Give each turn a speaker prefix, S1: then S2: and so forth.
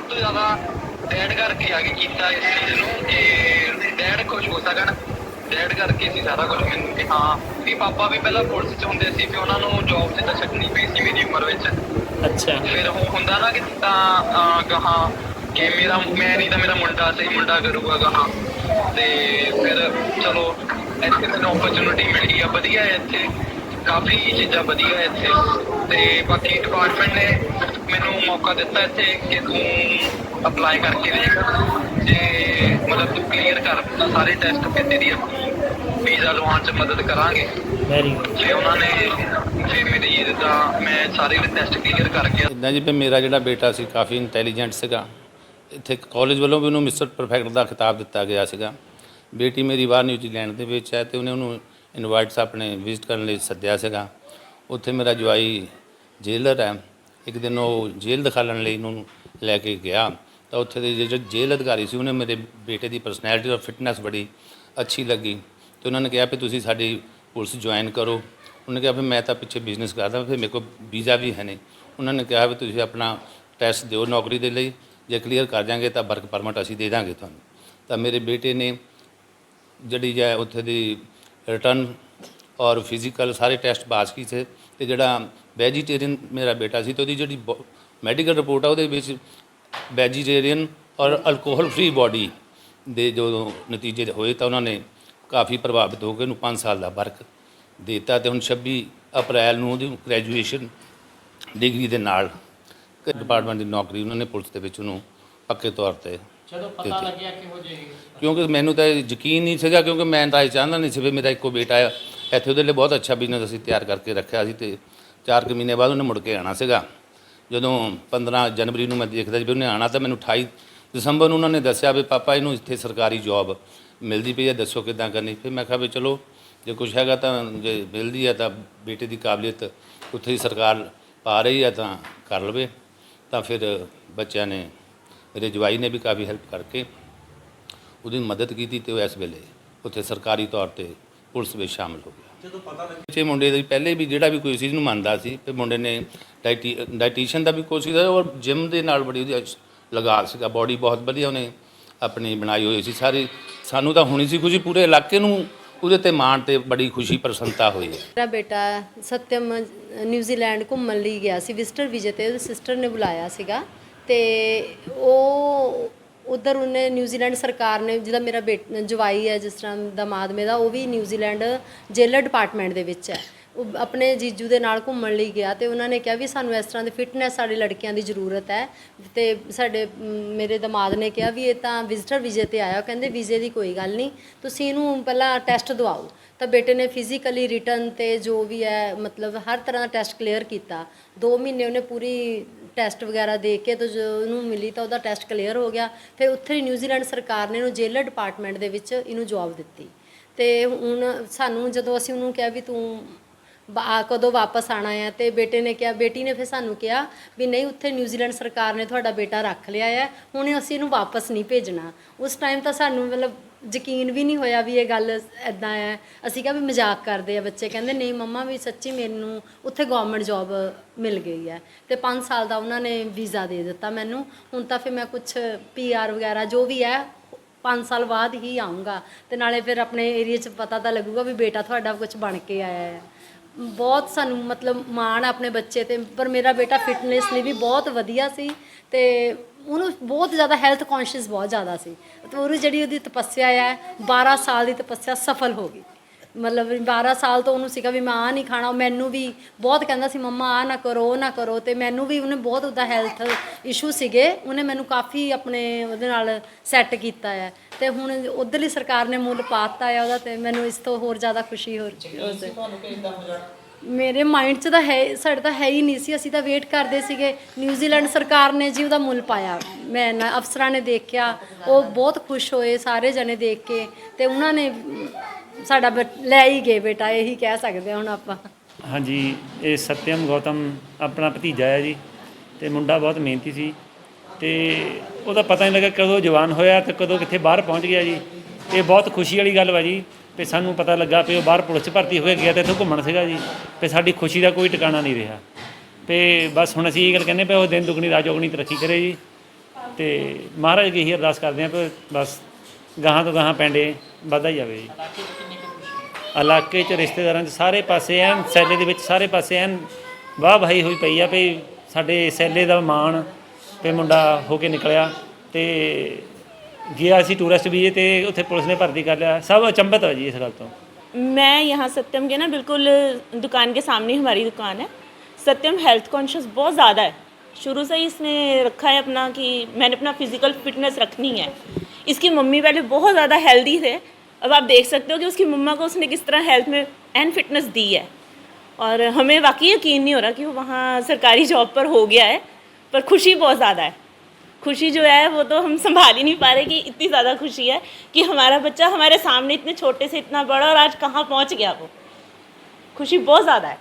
S1: ਸਭ ਤੋਂ ਜ਼ਿਆਦਾ ਡੈਡ ਕਰਕੇ ਆ ਕੇ ਕੀਤਾ ਇਸ ਚੀਜ਼ ਨੂੰ ਕਿ ਡੈਡ ਖੁਸ਼ ਹੋ ਸਕਣ। ਡੈਡ ਕਰਕੇ ਸੀ ਸਾਰਾ ਕੁਝ ਮੈਨੂੰ ਕਿ ਹਾਂ। ਵੀ ਪਾਪਾ ਵੀ ਪਹਿਲਾਂ ਪੁਲਿਸ 'ਚ ਹੁੰਦੇ ਸੀ ਵੀ ਉਹਨਾਂ ਨੂੰ ਜੌਬ 'ਤੇ ਤਾਂ ਛੱਡਣੀ ਪਈ ਸੀ ਮੇਰੀ ਉਮਰ ਵਿੱਚ।
S2: ਅੱਛਾ।
S1: ਫਿਰ ਉਹ ਹੁੰਦਾ ਨਾ ਕਿ ਤਾਂ ਕਹਾ ਕਿ ਮੇਰਾ ਮੈਂ ਨਹੀਂ ਤਾਂ ਮੇਰਾ ਮੁੰਡਾ ਸਹੀ ਮੁੰਡਾ ਕਰੂਗਾ ਕਹਾ ਤੇ ਫਿਰ ਚਲੋ ਇੱਥੇ ਮੈਨੂੰ ਓਪਰਚੁਨਿਟੀ ਮਿਲੀ ਆ ਵਧੀਆ ਹੈ ਇੱਥੇ। ਕਾਫੀ ਚੀਜ਼ਾਂ ਵਧੀਆ ਹੈ ਇੱਥੇ। ਤੇ ਬਾਕੀ ਡਿਪਾਰਟਮੈਂਟ ਨੇ ਮੈਨੂੰ ਮੌਕਾ ਦਿੱਤਾ ਇੱਥੇ ਕਿ ਤੂੰ ਅਪਲਾਈ ਕਰਕੇ ਦੇਖ। ਜੇ ਮਤਲਬ ਤੂੰ ਕਲੀਅਰ ਕਰ ਸਾਰੇ ਟੈਸਟ ਤੇ ਤੇਰੀ ਵੀਜ਼ਾ ਲਵਾਉਣ ਚ ਮਦਦ ਕਰਾਂਗੇ।
S2: ਵੈਰੀ ਗੁੱਡ
S1: ਤੇ ਉਹਨਾਂ ਨੇ ਜੇ ਮੇਰੀ ਜਿੱਦਾਂ ਮੈਂ ਸਾਰੇ ਟੈਸਟ ਕਲੀਅਰ ਕਰ ਗਿਆ।
S3: ਇਦਾਂ ਜੀ ਵੀ ਮੇਰਾ ਜਿਹੜਾ ਬੇਟਾ ਸੀ ਕਾਫੀ ਇੰਟੈਲੀਜੈਂਟ ਸੀਗਾ। ਇੱਥੇ ਕਾਲਜ ਵੱਲੋਂ ਵੀ ਉਹਨੂੰ ਮਿਸਟਰ ਪਰਫੈਕਟ ਦਾ ਖਿਤਾਬ ਦਿੱਤਾ ਗਿਆ ਸੀਗਾ। ਬੇਟੀ ਮੇਰੀ ਬਾਹਰ ਨਿਊਜ਼ੀਲੈਂਡ ਦੇ ਵਿੱਚ ਹੈ ਤੇ ਉਹਨੇ ਉਹਨੂੰ ਇਨਵਾਈਟਸ ਆਪਣੇ ਵਿਜ਼ਿਟ ਕਰਨ ਲਈ ਸੱਦਿਆ ਸੀਗਾ। ਉੱਥੇ ਮੇਰਾ ਜਵਾਈ ਜੇਲਰ ਹੈ। ਇੱਕ ਦਿਨ ਉਹ ਜੇਲ੍ਹ ਦਿਖਾਲਣ ਲਈ ਉਹਨੂੰ ਲੈ ਕੇ ਗਿਆ, ਤਾਂ ਉੱਥੇ ਦੇ ਜਿਹੜੇ ਜੇਲ੍ਹ ਅਧਿਕਾਰੀ ਸੀ, ਉਹਨੇ ਮੇਰੇ ਬੇਟੇ ਦੀ ਪਰਸਨੈਲਿਟੀ ਔਰ ਫਿਟਨੈਸ ਬੜੀ ਅੱਛੀ ਲੱਗੀ। ਤੇ ਉਹਨਾਂ ਨੇ ਕਿਹਾ ਵੀ ਤੁਸੀਂ ਸਾਡੀ ਪੁਲਿਸ ਜੁਆਇਨ ਕਰੋ। ਉਹਨੇ ਕਿਹਾ ਵੀ ਮੈਂ ਤਾਂ ਪਿੱਛੇ ਬਿਜ਼ਨਸ ਕਰਦਾ, ਫਿਰ ਮੇਰੇ ਕੋਲ ਵੀਜ਼ਾ ਵੀ ਹੈ ਨਹੀਂ। ਉਹਨਾਂ ਨੇ ਕਿਹਾ ਵੀ ਤੁਸੀਂ ਆਪਣਾ ਟੈਸਟ ਦਿਓ ਨੌਕਰੀ ਦੇ ਲਈ, ਜੇ ਕਲੀਅਰ ਕਰ ਜਾਗੇ ਤਾਂ ਵਰਕ ਪਰਮਿਟ ਅਸੀਂ ਦੇ ਦਾਂਗੇ ਤੁਹਾਨੂੰ। ਤਾਂ ਮੇਰੇ ਬੇਟੇ ਨੇ ਜਿਹੜੀ ਹੈ ਉੱਥੇ ਦੀ ਰਿਟਰਨ ਔਰ ਫਿਜ਼ੀਕਲ ਸਾਰੇ ਟੈਸਟ ਪਾਸ ਕੀਤੇ, ਤੇ ਜਿਹੜਾ ਵੈਜੀਟੇਰੀਅਨ ਮੇਰਾ ਬੇਟਾ ਸੀ ਤੇ ਉਹਦੀ ਜਿਹੜੀ ਮੈਡੀਕਲ ਰਿਪੋਰਟ ਆ ਉਹਦੇ ਵਿੱਚ ਵੈਜੀਟੇਰੀਅਨ ਔਰ ਅਲਕੋਹਲ ਫ੍ਰੀ ਬਾਡੀ ਦੇ ਜੋ ਨਤੀਜੇ ਹੋਏ ਤਾਂ ਉਹਨਾਂ ਨੇ ਕਾਫੀ ਪ੍ਰਭਾਵਿਤ ਹੋ ਕੇ ਉਹਨੂੰ 5 ਸਾਲ ਦਾ ਵਰਕ ਦਿੱਤਾ ਤੇ ਹੁਣ 26 ਅਪ੍ਰੈਲ ਨੂੰ ਉਹਦੀ ਗ੍ਰੈਜੂਏਸ਼ਨ ਡਿਗਰੀ ਦੇ ਨਾਲ ਡਿਪਾਰਟਮੈਂਟ ਦੀ ਨੌਕਰੀ ਉਹਨਾਂ ਨੇ ਪੁਲਿਸ ਦੇ ਵਿੱਚ ਉਹਨੂੰ ਪੱਕੇ ਤੌਰ ਤੇ
S2: ਜਦੋਂ ਪਤਾ ਲੱਗਿਆ ਕਿਹੋ ਜਿਹੇ
S3: ਕਿਉਂਕਿ ਮੈਨੂੰ ਤਾਂ ਯਕੀਨ ਨਹੀਂ ਸੀਗਾ ਕਿਉਂਕਿ ਮੈਂ ਤਾਂ ਇਹ ਚਾਹੁੰਦਾ ਨਹੀਂ ਸੀ ਵੀ ਮੇਰਾ ਇੱਕੋ ਬੇਟਾ ਆ। ਇੱਥੇ ਉਹਦੇ ਲਈ ਬਹੁਤ ਅੱਛਾ ਬਿਜ਼ਨਸ ਅਸੀਂ ਤਿਆਰ ਕਰਕੇ ਰੱਖਿਆ ਸੀ ਤੇ 4 ਕੁ ਮਹੀਨੇ ਬਾਅਦ ਉਹਨੇ ਮੁੜ ਕੇ ਆਣਾ ਸੀਗਾ। ਜਦੋਂ 15 ਜਨਵਰੀ ਨੂੰ ਮੈਂ ਦੇਖਦਾ ਸੀ ਵੀ ਉਹਨੇ ਆਣਾ ਤਾਂ ਮੈਨੂੰ 28 ਦਸੰਬਰ ਨੂੰ ਉਹਨਾਂ ਨੇ ਦੱਸਿਆ ਵੀ ਪਾਪਾ, ਇਹਨੂੰ ਇੱਥੇ ਸਰਕਾਰੀ ਜੌਬ ਮਿਲਦੀ ਪਈ ਹੈ, ਦੱਸੋ ਕਿੱਦਾਂ ਕਰਨੀ। ਫਿਰ ਮੈਂ ਕਿਹਾ ਵੀ ਚਲੋ, ਜੇ ਕੁਝ ਹੈਗਾ ਤਾਂ ਜੇ ਮਿਲਦੀ ਹੈ ਤਾਂ ਬੇਟੇ ਦੀ ਕਾਬਲੀਅਤ ਉੱਥੇ ਹੀ ਸਰਕਾਰ ਪਾ ਰਹੀ ਹੈ ਤਾਂ ਕਰ ਲਵੇ। ਤਾਂ ਫਿਰ ਬੱਚਿਆਂ ਨੇ, ਮੇਰੇ ਜਵਾਈ ਨੇ ਵੀ ਕਾਫੀ ਹੈਲਪ ਕਰਕੇ ਉਹਦੀ ਮਦਦ ਕੀਤੀ ਤੇ ਉਹ ਇਸ ਵੇਲੇ ਉੱਥੇ ਸਰਕਾਰੀ ਤੌਰ ਤੇ ਪੁਲਿਸ ਵਿੱਚ ਸ਼ਾਮਲ ਹੋ ਗਿਆ ਜਦੋਂ ਪਤਾ ਲੱਗਿਆ ਮੁੰਡੇ ਦੀ ਪਹਿਲੇ ਵੀ ਜਿਹੜਾ ਵੀ ਕੋਈ ਚੀਜ਼ ਨੂੰ ਮੰਨਦਾ ਸੀ ਤੇ ਮੁੰਡੇ ਨੇ ਡਾਈਟੀ ਡਾਈਟੀਸ਼ੀਅਨ ਦਾ ਵੀ ਕੋਰਸ ਕੀਤਾ ਔਰ ਜਿਮ ਦੇ ਨਾਲ ਬੜੀ ਉਹਦੀ ਲਗਾਅ ਸੀਗਾ ਬਾਡੀ ਬਹੁਤ ਵਧੀਆ ਉਹਨੇ ਆਪਣੀ ਬਣਾਈ ਹੋਈ ਸੀ ਸਾਰੀ ਸਾਨੂੰ ਤਾਂ ਹੋਣੀ ਸੀ ਖੁਸ਼ੀ ਪੂਰੇ ਇਲਾਕੇ ਨੂੰ ਉਹਦੇ ਤੇ ਮਾਣ ਤੇ ਬੜੀ ਖੁਸ਼ੀ ਪ੍ਰਸੰਨਤਾ ਹੋਈ ਹੈ।
S4: ਮੇਰਾ ਬੇਟਾ ਸਤਿਅਮ ਨਿਊਜ਼ੀਲੈਂਡ ਘੁੰਮਣ ਲਈ ਗਿਆ ਸੀ ਵਿਜ਼ਟਰ ਵੀਜ਼ੇ ਤੇ ਉਹਦੀ ਸਿਸਟਰ ਨੇ ਬੁਲਾਇਆ ਸੀਗਾ ਤੇ ਉਹ ਉਧਰ ਉਹਨੇ ਨਿਊਜ਼ੀਲੈਂਡ ਸਰਕਾਰ ਨੇ, ਜਿਹਦਾ ਮੇਰਾ ਬੇਟ, ਜਵਾਈ ਹੈ, ਜਿਸ ਤਰ੍ਹਾਂ ਦਮਾਦ ਮੇਰਾ ਉਹ ਵੀ ਨਿਊਜ਼ੀਲੈਂਡ ਜੇਲਰ ਡਿਪਾਰਟਮੈਂਟ ਦੇ ਵਿੱਚ ਹੈ। ਉਹ ਆਪਣੇ ਜੀਜੂ ਦੇ ਨਾਲ ਘੁੰਮਣ ਲਈ ਗਿਆ ਤੇ ਉਹਨਾਂ ਨੇ ਕਿਹਾ ਵੀ ਸਾਨੂੰ ਇਸ ਤਰ੍ਹਾਂ ਦੀ ਫਿਟਨੈਸ ਸਾਡੇ ਲੜਕੀਆਂ ਦੀ ਜ਼ਰੂਰਤ ਹੈ ਤੇ ਸਾਡੇ ਮੇਰੇ ਦਮਾਦ ਨੇ ਕਿਹਾ ਵੀ ਇਹ ਤਾਂ ਵਿਜ਼ਟਰ ਵੀਜ਼ੇ ਤੇ ਆਇਆ। ਕਹਿੰਦੇ ਵੀਜ਼ੇ ਦੀ ਕੋਈ ਗੱਲ ਨਹੀਂ, ਤੁਸੀਂ ਇਹਨੂੰ ਪਹਿਲਾਂ ਟੈਸਟ ਦਵਾਓ। ਤਾਂ ਬੇਟੇ ਨੇ ਫਿਜ਼ੀਕਲੀ ਰਿਟਰਨ ਤੇ ਜੋ ਵੀ ਹੈ, ਮਤਲਬ ਹਰ ਤਰ੍ਹਾਂ ਦਾ ਟੈਸਟ ਕਲੀਅਰ ਕੀਤਾ। 2 ਮਹੀਨੇ ਉਹਨੇ ਪੂਰੀ ਟੈਸਟ ਵਗੈਰਾ ਦੇ ਕੇ ਤਾਂ ਜੋ ਉਹਨੂੰ ਮਿਲੀ ਤਾਂ ਉਹਦਾ ਟੈਸਟ ਕਲੀਅਰ ਹੋ ਗਿਆ। ਫਿਰ ਉੱਥੇ ਹੀ ਨਿਊਜ਼ੀਲੈਂਡ ਸਰਕਾਰ ਨੇ ਇਹਨੂੰ ਜੇਲਰ ਡਿਪਾਰਟਮੈਂਟ ਦੇ ਵਿੱਚ ਇਹਨੂੰ ਜੌਬ ਦਿੱਤੀ। ਤੇ ਹੁਣ ਸਾਨੂੰ ਜਦੋਂ ਅਸੀਂ ਉਹਨੂੰ ਕਿਹਾ ਵੀ ਤੂੰ ਆ ਕਦੋਂ ਵਾਪਸ ਆਣਾ ਹੈ ਤੇ ਬੇਟੇ ਨੇ ਕਿਹਾ, ਬੇਟੀ ਨੇ ਫਿਰ ਸਾਨੂੰ ਕਿਹਾ ਵੀ ਨਹੀਂ, ਉੱਥੇ ਨਿਊਜ਼ੀਲੈਂਡ ਸਰਕਾਰ ਨੇ ਤੁਹਾਡਾ ਬੇਟਾ ਰੱਖ ਲਿਆ ਹੈ ਹੁਣ ਅਸੀਂ ਇਹਨੂੰ ਵਾਪਸ ਨਹੀਂ ਭੇਜਣਾ। ਉਸ ਟਾਈਮ ਤਾਂ ਸਾਨੂੰ ਮਤਲਬ ਯਕੀਨ ਵੀ ਨਹੀਂ ਹੋਇਆ ਵੀ ਇਹ ਗੱਲ ਐਦਾਂ ਹੈ ਅਸੀਂ ਕਿਹਾ ਵੀ ਮਜ਼ਾਕ ਕਰਦੇ ਆ ਬੱਚੇ, ਕਹਿੰਦੇ ਨਹੀਂ ਮੰਮਾ ਵੀ ਸੱਚੀ ਮੈਨੂੰ ਉੱਥੇ ਗਵਰਨਮੈਂਟ ਜੌਬ ਮਿਲ ਗਈ ਹੈ ਤੇ 5 ਸਾਲ ਦਾ ਉਹਨਾਂ ਨੇ ਵੀਜ਼ਾ ਦੇ ਦਿੱਤਾ ਮੈਨੂੰ। ਹੁਣ ਤਾਂ ਫਿਰ ਮੈਂ ਕੁਝ ਪੀਆਰ ਵਗੈਰਾ ਜੋ ਵੀ ਹੈ 5 ਸਾਲ ਬਾਅਦ ਹੀ ਆਉਂਗਾ ਤੇ ਨਾਲੇ ਫਿਰ ਆਪਣੇ ਏਰੀਆ 'ਚ ਪਤਾ ਤਾਂ ਲੱਗੂਗਾ ਵੀ ਬੇਟਾ ਤੁਹਾਡਾ ਕੁਝ ਬਣ ਕੇ ਆਇਆ ਹੈ ਬਹੁਤ ਸਾਨੂੰ ਮਤਲਬ ਮਾਣ ਆ ਆਪਣੇ ਬੱਚੇ ਤੇ, ਪਰ ਮੇਰਾ ਬੇਟਾ ਫਿਟਨੈਸ ਲਈ ਵੀ ਬਹੁਤ ਵਧੀਆ ਸੀ ਤੇ ਉਹਨੂੰ ਬਹੁਤ ਜ਼ਿਆਦਾ ਹੈਲਥ ਕੌਨਸ਼ੀਅਸ ਬਹੁਤ ਜ਼ਿਆਦਾ ਸੀ। ਤੇ ਉਹਦੀ ਜਿਹੜੀ ਉਹਦੀ ਤਪੱਸਿਆ ਹੈ 12 ਸਾਲ ਦੀ ਤਪੱਸਿਆ ਸਫਲ ਹੋ ਗਈ। ਮਤਲਬ ਵੀ 12 ਸਾਲ ਤੋਂ ਉਹਨੂੰ ਸੀਗਾ ਵੀ ਮੈਂ ਆ ਨਹੀਂ ਖਾਣਾ ਮੈਨੂੰ ਵੀ ਬਹੁਤ ਕਹਿੰਦਾ ਸੀ ਮੰਮਾ ਆ ਨਾ ਕਰੋ ਉਹ ਨਾ ਕਰੋ। ਤੇ ਮੈਨੂੰ ਵੀ ਉਹਨੇ ਬਹੁਤ ਉਹਦਾ ਹੈਲਥ ਇਸ਼ੂ ਸੀਗੇ ਉਹਨੇ ਮੈਨੂੰ ਕਾਫੀ ਆਪਣੇ ਉਹਦੇ ਨਾਲ ਸੈੱਟ ਕੀਤਾ ਹੈ ਤੇ ਹੁਣ ਉਧਰਲੀ ਸਰਕਾਰ ਨੇ ਮੁੱਲ ਪਾਤਾ ਹੈ ਉਹਦਾ ਤੇ ਮੈਨੂੰ ਇਸ ਤੋਂ ਹੋਰ ਜ਼ਿਆਦਾ ਖੁਸ਼ੀ ਹੋ ਰਹੀ ਹੈ
S2: ਤੁਹਾਨੂੰ ਕਿਦਾਂ ਹੋ ਜਾਣਾ
S4: ਮੇਰੇ ਮਾਈਂਡ 'ਚ ਤਾਂ ਹੈ ਸਾਡੇ ਤਾਂ ਹੈ ਹੀ ਨਹੀਂ ਸੀ ਅਸੀਂ ਤਾਂ ਵੇਟ ਕਰਦੇ ਸੀਗੇ। ਨਿਊਜ਼ੀਲੈਂਡ ਸਰਕਾਰ ਨੇ ਜੀ ਉਹਦਾ ਮੁੱਲ ਪਾਇਆ। ਮੈਂ ਨਾ ਅਫਸਰਾਂ ਨੇ ਦੇਖਿਆ ਉਹ ਬਹੁਤ ਖੁਸ਼ ਹੋਏ ਸਾਰੇ ਜਣੇ ਦੇਖ ਕੇ ਤੇ ਉਹਨਾਂ ਨੇ ਸਾਡਾ ਬ ਲੈ ਹੀ ਗਏ ਬੇਟਾ, ਇਹੀ ਕਹਿ ਸਕਦੇ ਹਾਂ ਹੁਣ ਆਪਾਂ।
S5: ਹਾਂਜੀ, ਇਹ ਸਤਿਅਮ ਗੌਤਮ ਆਪਣਾ ਭਤੀਜਾ ਹੈ ਜੀ, ਤੇ ਮੁੰਡਾ ਬਹੁਤ ਮਿਹਨਤੀ ਸੀ। ਤੇ ਉਹਦਾ ਪਤਾ ਨਹੀਂ ਲੱਗਾ ਕਦੋਂ ਜਵਾਨ ਹੋਇਆ ਤੇ ਕਦੋਂ ਕਿੱਥੇ ਬਾਹਰ ਪਹੁੰਚ ਗਿਆ ਜੀ। ਇਹ ਬਹੁਤ ਖੁਸ਼ੀ ਵਾਲੀ ਗੱਲ ਵਾ ਜੀ ਤੇ ਸਾਨੂੰ ਪਤਾ ਲੱਗਾ ਵੀ ਉਹ ਬਾਹਰ ਪੁਲਿਸ 'ਚ ਭਰਤੀ ਹੋ ਕੇ ਗਿਆ ਤੇ ਇੱਥੋਂ ਘੁੰਮਣ ਸੀਗਾ ਜੀ ਤੇ ਸਾਡੀ ਖੁਸ਼ੀ ਦਾ ਕੋਈ ਟਿਕਾਣਾ ਨਹੀਂ ਰਿਹਾ। ਤੇ ਬਸ ਹੁਣ ਅਸੀਂ ਇਹ ਗੱਲ ਕਹਿੰਦੇ ਪਏ ਉਹ ਦਿਨ ਦੁਗਣੀ ਰਾਤ ਚੌਗਣੀ ਤਰੱਕੀ ਕਰੇ ਜੀ। ਤੇ ਮਹਾਰਾਜ ਅੱਗੇ ਇਹੀ ਅਰਦਾਸ ਕਰਦੇ ਹਾਂ ਵੀ ਬਸ ਗਾਹਾਂ ਤੋਂ ਗਾਹਾਂ ਪੈਂਡੇ ਵੱਧਦਾ ਹੀ ਜਾਵੇ ਜੀ
S2: ਇਲਾਕੇ 'ਚ ਕਿੰਨੀ ਕੁ ਖੁਸ਼ੀ ਹੈ?
S5: ਇਲਾਕੇ 'ਚ ਰਿਸ਼ਤੇਦਾਰਾਂ 'ਚ ਸਾਰੇ ਪਾਸੇ ਐਨ ਸੈਲੇ ਦੇ ਵਿੱਚ ਸਾਰੇ ਪਾਸੇ ਐਨ ਵਾਹ ਭਾਈ ਹੋਈ ਪਈ ਆ ਵੀ ਸਾਡੇ ਸੈਲੇ ਦਾ ਮਾਣ ਤੇ ਮੁੰਡਾ ਹੋ ਕੇ ਨਿਕਲਿਆ ਤੇ ਗਿਆ ਸੀ ਟੂਰਿਸਟ ਵੀਜ਼ੇ ਤੇ ਉੱਥੇ ਪੁਲਿਸ ਨੇ ਭਰਤੀ ਕਰ ਲਿਆ ਸਭ ਅਚੰਭਤ ਆ ਜੀ ਇਸ ਗੱਲ ਤੋਂ
S6: मैं यहाँ सत्यम के ना बिल्कुल दुकान के सामने ही हमारी दुकान है सत्यम हेल्थ कॉन्शियस बहुत ज़्यादा है शुरू से ही इसने रखा है अपना कि मैंने अपना फिजिकल फिटनेस रखनी है इसकी मम्मी पहले बहुत ज़्यादा हेल्दी थे। अब आप देख सकते हो कि उसकी मम्मा को उसने किस तरह हेल्थ में एंड फिटनेस दी है। और हमें वाकई यकीन नहीं हो रहा कि वो वहाँ सरकारी जॉब पर हो गया है, पर खुशी बहुत ज़्यादा है। खुशी जो है, वो तो हम संभाल ही नहीं पा रहे कि इतनी ज़्यादा खुशी है कि हमारा बच्चा हमारे सामने इतने छोटे से इतना बड़ा और आज कहाँ पहुँच गया वो। खुशी बहुत ज़्यादा है।